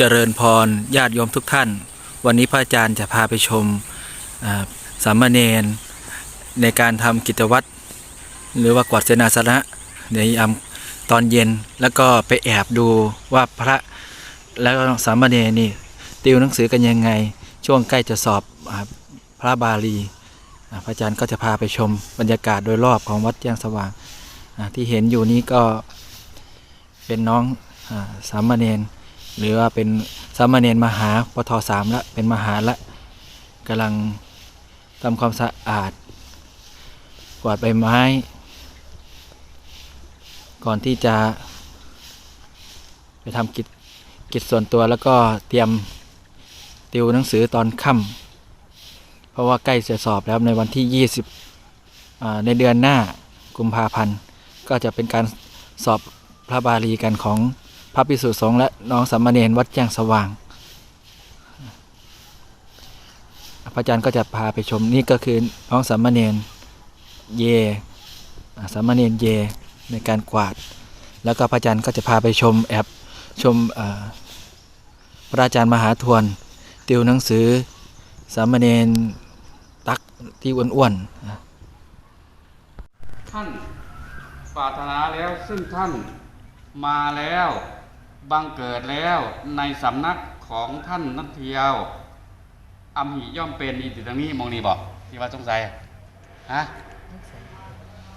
เจริญพรญาติโยมทุกท่าน วันนี้พระอาจารย์จะพาไปชมสามเณรในการทำกิจวัตรหรือว่ากวาดเสนาสนะในยามตอนเย็นแล้วก็ไปแอบดูว่าพระแล้วสามเณรนี่ติวหนังสือกันยังไง ช่วงใกล้จะสอบพระบาลีพระอาจารย์ก็จะพาไปชมบรรยากาศโดยรอบของวัดแจ้งสว่างที่เห็นอยู่นี้ก็เป็นน้องอสามเณร หรือว่าเป็นสามเณรมหาปทสามละเป็นมหาละกำลังทำความสะอาด กวาดใบไม้ ก่อนที่จะ ไปทำกิจกิจส่วนตัวแล้วก็เตรียมติวหนังสือตอนค่ำเพราะว่าใกล้จะสอบแล้วในวันที่ 20 ในเดือนหน้ากุมภาพันธ์ ก็จะเป็นการสอบพระบาลีกันของ ระภิกษุสงฆ์และน้องสามเณรวัดแจ้งสว่าง พระอาจารย์ก็จะพาไปชมนี่ก็คือน้องสามเณรเย่สามเณรเยในการกวาด แล้วก็พระอาจารย์ก็จะพาไปชมแอบชมพระอาจารย์มหาทวนติวหนังสือสามเณรตักที่อ้วนๆท่านปรารถนาแล้วซึ่งท่านมาแล้ว บังเกิดแล้วในสำนักของท่านนักเที่ยวอัมหิย่อมเป็นนี่ติดตรงนี้มองนี่บอกที่ว่าสงสัยฮะ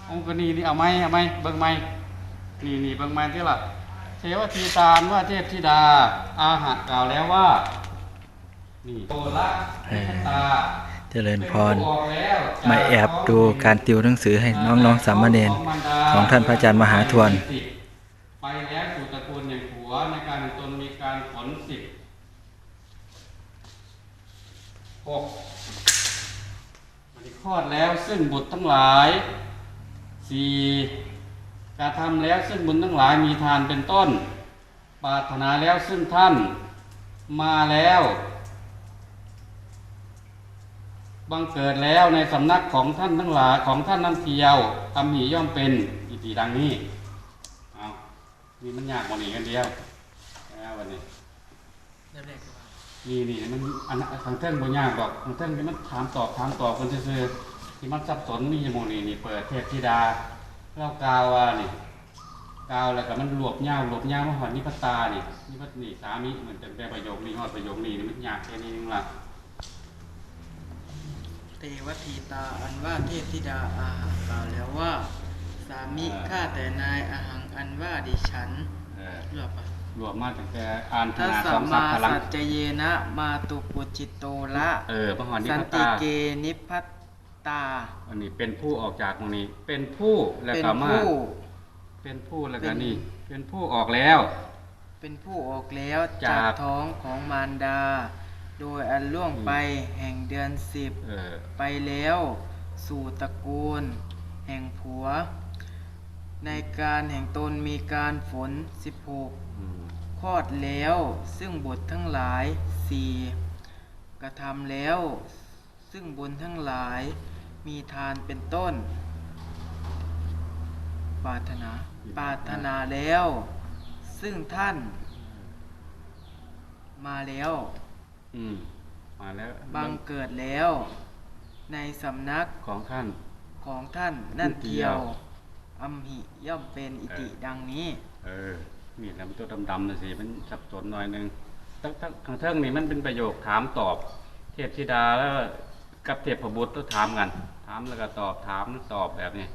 องค์กนี่นี่เอาไหมเอาไหมเบิ่งไหมนี่นี่เบิ่งไหมที่ละเทวทีตาลว่าเทพธิดา อาหะกล่าวแล้วว่า นี่โตละนิคตาเจริญพร มาแอบดูการติวหนังสือให้น้องๆสามเณรของท่านพระอาจารย์มหาทวนไปแล้วสู่ต วในการตนมีการขนสิบหกมันคลอดแล้วซึ่งบุตรทั้งหลายสี่การทำแล้วซึ่งบุญทั้งหลายมีทานเป็นต้น ปรารถนาแล้วซึ่งท่านมาแล้ว บังเกิดแล้วในสำนักของท่านทั้งหลายของท่านนั่นเทียวทำหีย่อมเป็นอิติดังนี้ เอานี่มันยากกว่านี้กันเดียว แล้ววันนี้นี่นี่มันอันนั้นทางเท่งบ่ยากดอกทางเท่งนี่มันถามตอบถามตอบคนซื่อๆที่มันสับสนนี่อยางโมงนี่นี่เปิดเทพธิดาเล่ากาวว่านี่กาวแล้วก็มันรวบยาวรวบยาวมาหอดนิพพตานี่นิพพนี่สามีเหมือนจะแปลประโยคนี้ฮอดประโยคนี้นี่มันยากแค่นี้นึงล่ะเทวทีตาอันว่าเทพธิดาอาหารกล่าวแล้วว่า สามิข้าแต่นายอาหังอันว่าดิฉันเออหรอปะ รวมมาตั้งแต่อ่านธทัสนาสสองมสัพมาพลังสัจเจเยนะ มาตุปุจิตโตละเออพระหอนิพสันพติตาเกนิพพัตตา อันนี้เป็นผู้ออกจากตรงนี้ เป็นผู้แล้วเป็นก็มาผู้ เป็นผู้แล้วก็เป็น นี่ เป็นผู้ออกแล้ว เป็นผู้ออกแล้วจาจาก กท้องของมารดา โดยอันล่วงไปแห่งเดือนสิบ เออไปแล้วสู่ตระกูล แห่งผัว ในการแห่งตนมีการฝนสิบหกอืม คลอดแล้ว ซึ่งบุตรทั้งหลายสี่กระทำแล้ว ซึ่งบุญทั้งหลาย มีทานเป็นต้นปรารถนาปรารถนาแล้ว ซึ่งท่าน มาแล้ว อืมมาแล้วบังเกิดแล้ว ในสำนักของท่าน ของท่านนั่นเทีเทียยววอัมหิย่อมเป็นอิติเออดังนี้ เออ นี่แล้วมันตัวดำๆนะสิมันสับสนหน่อยหนึงทั้งทั้งทางเทิงนี่มันเป็นประโยคถามตอบ เทพธิดาแล้วกับเทพบุตรต้องถามกัน ถามแล้วก็ตอบถามแล้วตอบแบบนี้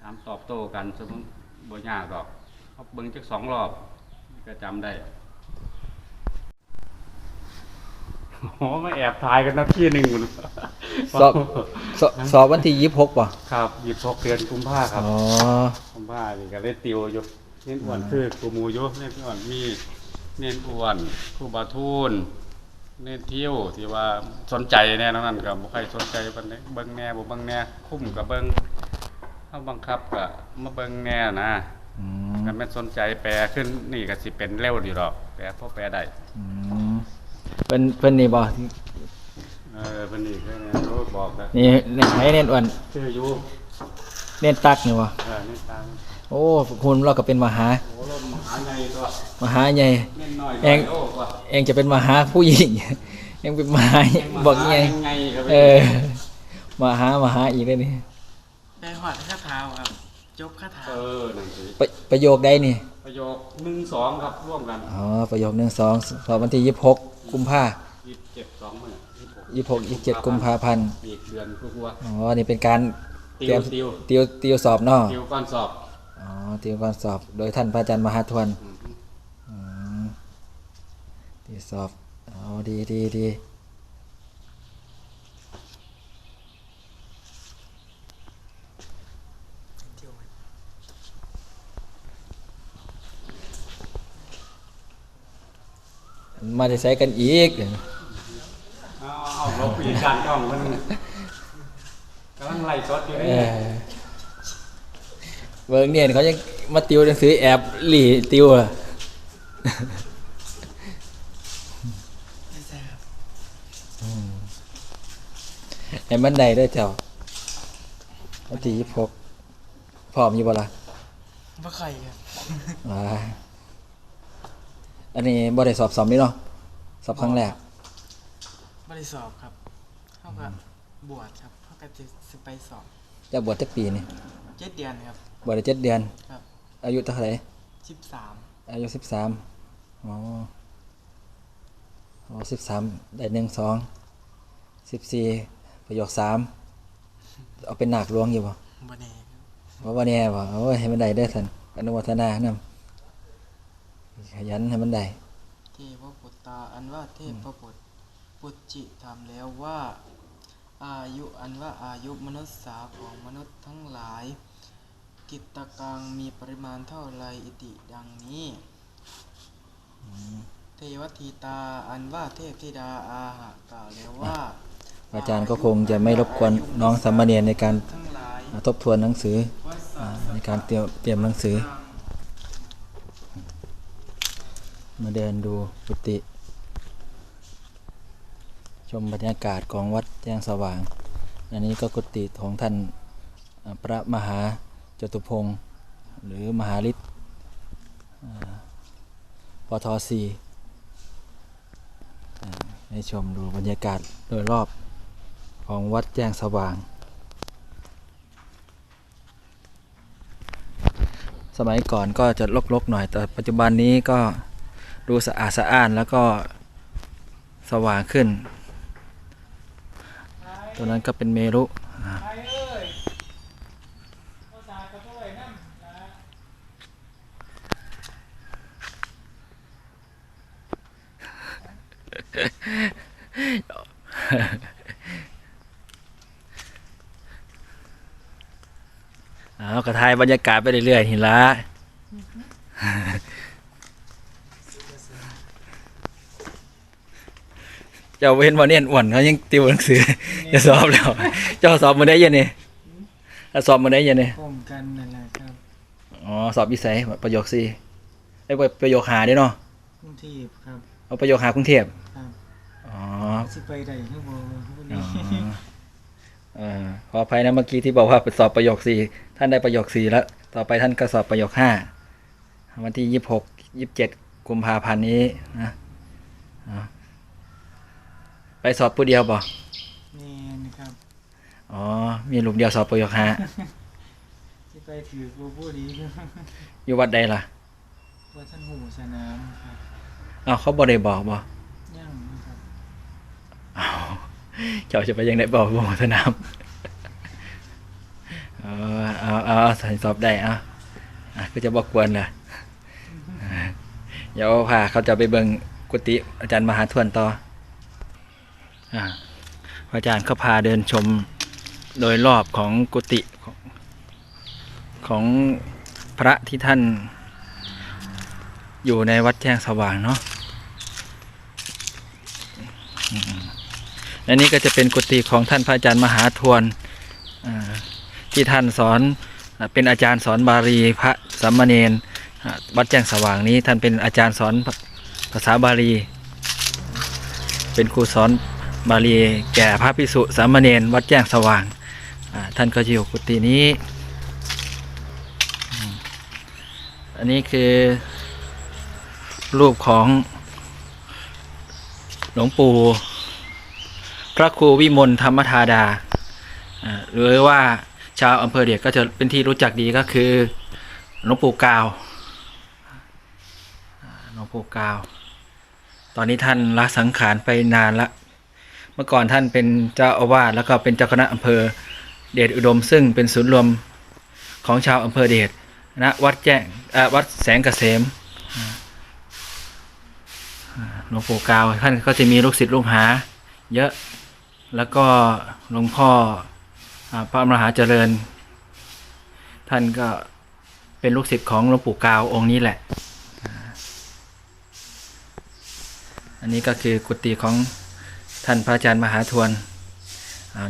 ถามตอบโต้กันสมมติบ่ยากดอกเขาเบิ่งจักสองรอบก็จำได้โอ้มาแอบถ่ายกันนะพี่หนึ่งหมดสอบสอบสอบวันที่ยี่สิบหกป่ะครับหยิบพกเดือนกุมภาครับอ๋อกุมภานี่ก็เล่นติวอยู่ เน้นอ้วนคือกูมูอยู่เน้นอ้วนมีเน้นอ้วนครูบาทูนเน้นเที่ยวที่ว่าสนใจแน่นอนนั่นก็บ่ใครสนใจปานใดเบิ่งแหน่บ่เบิ่งแหน่คุ้มก็เบิ่งเฮาบังคับก็มาเบิ่งแหน่นะอืมถ้าแม่นสนใจแปลขึ้นนี่ก็สิเป็นเร็วดีดอกแปลพอแปลได้อืมเป็นเป็นนี่บ่เออเพิ่นนี่แค่นี้รู้บอกแล้วนี่ให้เน้นอ้วนชื่ออยู่ เน้นตักนี่บ่เออนี่ตามโอ้คุณเราก็เป็นมหา โอ้ลมมหาใหญ่ตัวมหาใหญ่เล่นน้อยเองโอ้กว่าเองจะเป็นมหาผู้หญิง เองเป็นมหาบอกยังไงไงครับเออมหามหาอีกเลยนี่ได้หอดข้าเท้าครับ จบข้าเท้าเออนั่นสิประประโยคใดนี่ประโยคหนึ่งสองครับร่วมกันอ๋อประโยคหนึ่งสองสอบวันที่ยี่สิบหกกุมภายี่สิบเจ็ดสองหมื่นยี่สิบหกยี่สิบเจ็ดกุมภาพันธ์อีกเดือนกลัวอ๋อนี่เป็นการๆเตติรีวยมติวติวติวสอบเนาะติวก่อนสอบอ๋อติวก่อนสอบ โดยท่านพระอาจารย์มหาทวนอืมอืมติวสอบอ๋อดีดีดีมาจะใช้กันอีกเอาเอาลบปีการกล้องมัน กำลังไล่สดอยู่เอนี่อเบิงเนี่ยเขายังมาติวหนังสือแอบหลีติวอะไม่ใช่ครับไอ้มันใดด้วยเจ้าวันที่ยี่สิบหกพร้อมอยู่บ่ล่ะว่าใครครับอ่าอันนี้บ่ได้สอบสอบนี่เนาะสอบครั้งแรกบริสอบครับเท่ากับบวชครับ เท่ากับจะสิไปสอบจะบวชจักปีนี่เจ็ดเดือนครับ บวชได้เจ็ดเดือน ครับอายุเท่าไหร่สิบสามอายุสิบสามอ๋ออ๋อสิบสามได้หนึ่งสองสิบสี่ประโยคสามเอาเป็นหนักหลวงอยู่บ่บนเองว่าวันนี้บ่โอ้ยให้มันได้เด้อท่านอนุโมทนานำขยันให้มันได้ เทพปุตตาอันว่าเทพปุตปุจจิถามแล้วว่า อายุอันว่าอายุมนุษย์สาของมนุษย์ทั้งหลาย กิตตกังมีปริมาณเท่าไรอิติดังนี้เทวทีตาอันว่าเทพธิดาอาหะกล่าวแล้วว่า อาจารย์ก็คงจะไม่รบกวนน้องสามเณรในการทบทวนหนังสือในการเตรียมเตรียมหนังสือ มาเดินดูกุฏิ มบรรยากาศของวัดแจ้งสว่าง อันนี้ก็กุฏิของท่านพระมหาจตุพงศ์หรือมหาฤทธิ์ปทสีให้ชมดูบรรยากาศโดยรอบของวัดแจ้งสว่าง สมัยก่อนก็จะลกๆหน่อย แต่ปัจจุบันนี้ก็ดูสะอาดสะอ้านแล้วก็สว่างขึ้น ตัวนั้นก็เป็นเมรุอ่าเอากระทายบรรยากาศไปเรื่อยๆหินละ เจ้าเห็นว่าเนี่ยอ้วนเขายังติวหนังสือ จะสอบแล้ว เจ้าสอบมาได้ยังเนี่ยสอบมาได้ยังเนี่ยป้องกันนั่นแหละครับอ๋อสอบวิสัยประโยคสี่ไอ้ยประโยคหาได้เนาะกรุงเทพครับเอาประโยคหากรุงเทพครับอ๋อสิไปได้ข้างบนพวกอ๋นี้อเออขออภัยนะเมื่อกี้ที่บอกว่าไปสอบประโยคสี่ท่านได้ประโยคสี่แล้ว ต่อไปท่านก็สอบประโยคห้าวันที่ยี่สิบหกยี่สิบเจ็ดกุมภาพันธ์นี้นะอ๋อ ไปสอบผู้เดียวบ่นี่นะครับอ๋อ มีลูกเดียวสอบประโยคห้าสิไปถือผู้ผู้นี้ครับอยู่วัดใดล่ะวัดท่านหูสนามครับอ้าวเขาบ่ได้บอกบ่ย่างนะครับอ้าวเจ้าจะไปยังไงบอกบ่สนามเออเอาเอาเอาใส่สอบได้เอาอะก็จะบอกกวนเลยอ่าเดี๋ยวพาเขาจะไปเบิ่งกุฏิอาจารย์มหาทวนต่อ อาพระอาจารย์ก็พาเดินชมโดยรอบของกุฏิของพระที่ท่านอยู่ในวัดแจ้งสว่างเนาะและนี่ก็จะเป็นกุฏิของท่านพระอาจารย์มหาทวนที่ท่านสอนเป็นอาจารย์สอนบาลีพระสัมมาเนนวัดแจ้งสว่างนี้ท่านเป็นอาจารย์สอนภาษาบาลี เป็นครูสอน บาลีแก่พระภิกษุสามเณรวัดแจ้งสว่าง ท่านก็จะอยู่กุฏินี้ อันนี้คือ รูปของ หลวงปู่พระครูวิมลธรรมธาดา หรือว่าชาวอำเภอเดียดก็จะเป็นที่รู้จักดีก็คือหลวงปู่กาวหลวงปู่กาว ตอนนี้ท่านละสังขารไปนานละ เมื่อก่อนท่านเป็นเจ้าอาวาสแล้วก็เป็นเจ้าคณะอำเภอเดชอุดม ซึ่งเป็นศูนย์รวมของชาวอำเภอเดชณวัดแจ้งวัดแสงเกษมหลวงปู่กาวท่านก็จะมีลูกศิษย์ลูกหา เยอะแล้วก็หลวงพ่ออพระมหาเจริญ ท่านก็เป็นลูกศิษย์ของหลวงปู่กาวองค์นี้แหละ อันนี้ก็คือกุฏิของ ท่านพระอาจารย์มหาทวน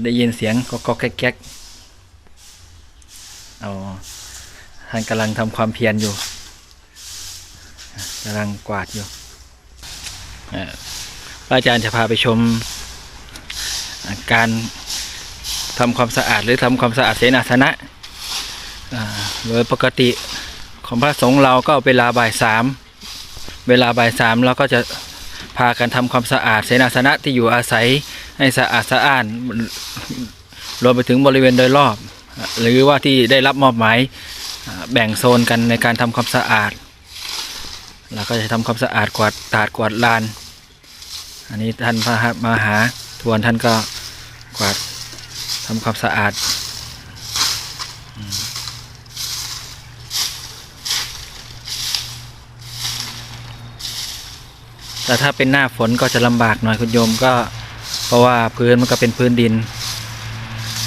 ได้ยินเสียงก็ก็แก๊กเอาท่านกำลังทำความเพียรอยู่กำลังกวาดอยู่พระอาจารย์จะพาไปชมการทำความสะอาดหรือทำความสะอาดเสนาสนะโดยปกติของพระสงฆ์เราก็เวลาบ่ายสามเวลาบ่ายสามเราก็จะ พากันทำความสะอาดเสนาสนะที่อยู่อาศัยให้สะอาดสะอ้าน รวมไปถึงบริเวณโดยรอบ หรือว่าที่ได้รับมอบหมายแบ่งโซนกันในการทำความสะอาดเราก็จะทำความสะอาดกวาดตาดกวาดลาน อันนี้ท่านพระมหาทวนท่านก็กวาดทำความสะอาด แต่ถ้าเป็นหน้าฝนก็จะลำบากหน่อยคุณโยมก็ เพราะว่าพื้นมันก็เป็นพื้นดิน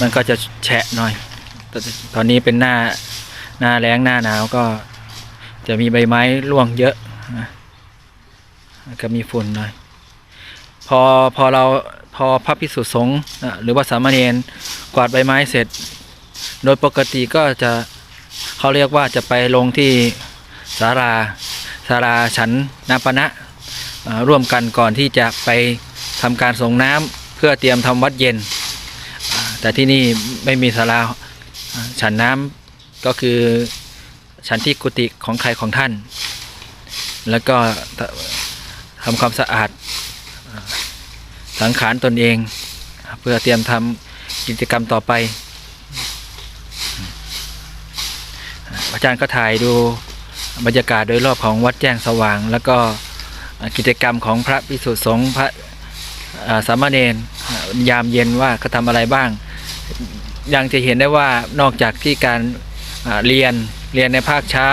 มันก็จะแฉะหน่อยตอนนี้เป็นหน้าหน้าแล้งหน้าหนาวก็จะมีใบไม้ร่วงเยอะนะก็มีฝุ่นหน่อย พอพอเราพอพระพิสุสงฆ์หรือว่าสามเณรกวาดใบไม้เสร็จ โดยปกติก็จะเขาเรียกว่าจะไปลงที่ศาลาศาลาฉันนาปณะ ร่วมกันก่อนที่จะไปทำการส่งน้ำเพื่อเตรียมทำวัดเย็น แต่ที่นี่ไม่มีศาลาฉันน้ำก็คือฉันที่กุฏิของใครของท่าน แล้วก็ทำความสะอาดสังขารตนเอง เพื่อเตรียมทำกิจกรรมต่อไป อาจารย์ก็ถ่ายดูบรรยากาศโดยรอบของวัดแจ้งสว่าง แล้วก็ กิจกรรมของพระภิกษุสงฆ์พระสามเณรยามเย็นว่าเขาทำอะไรบ้าง ยังจะเห็นได้ว่านอกจากที่การเรียนเรียนในภาคเช้า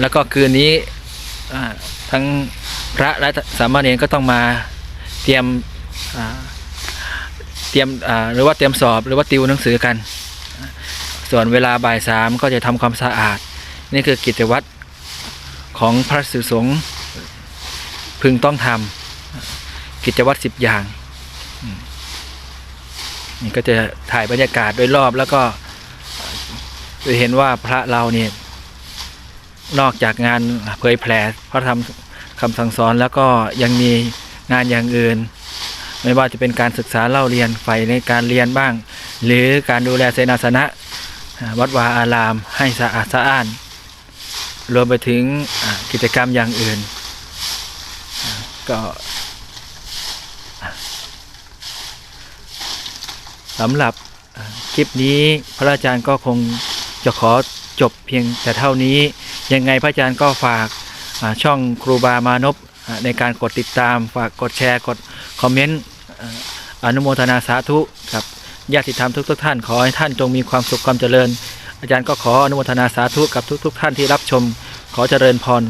แล้วก็คืนนี้ทั้งพระและสามเณรก็ต้องมาเตรียมเตรียมหรือว่าเตรียมสอบหรือว่าติวหนังสือกัน ส่วนเวลาบ่ายสามก็จะทำความสะอาด นี่คือกิจวัตรของพระสุสงฆ์ พึงต้องทำกิจวัตรสิบอย่างนี่ก็จะถ่ายบรรยากาศโดยรอบแล้วก็จะเห็นว่าพระเราเนี่ย นอกจากงานเผยแผ่พระธรรมคำสั่งสอนแล้วก็ยังมีงานอย่างอื่น ไม่ว่าจะเป็นการศึกษาเล่าเรียนใฝ่ในการเรียนบ้าง หรือการดูแลเสนาสนะ วัดวาอารามให้สะอาดสะอ้าน รวมไปถึงกิจกรรมอย่างอื่น ก็สำหรับคลิปนี้พระอาจารย์ก็คงจะขอจบเพียงแต่เท่านี้ ยังไงพระอาจารย์ก็ฝากช่องครูบามานพในการกดติดตาม ฝากกดแชร์กดคอมเมนต์อ่าอนุโมทนาสาธุกับญาติธรรมทุกๆท่านขอให้ท่านจงมีความสุขความเจริญ อาจารย์ก็ขออนุโมทนาสาธุกับทุก ๆ ท่านที่รับชม ขอเจริญพร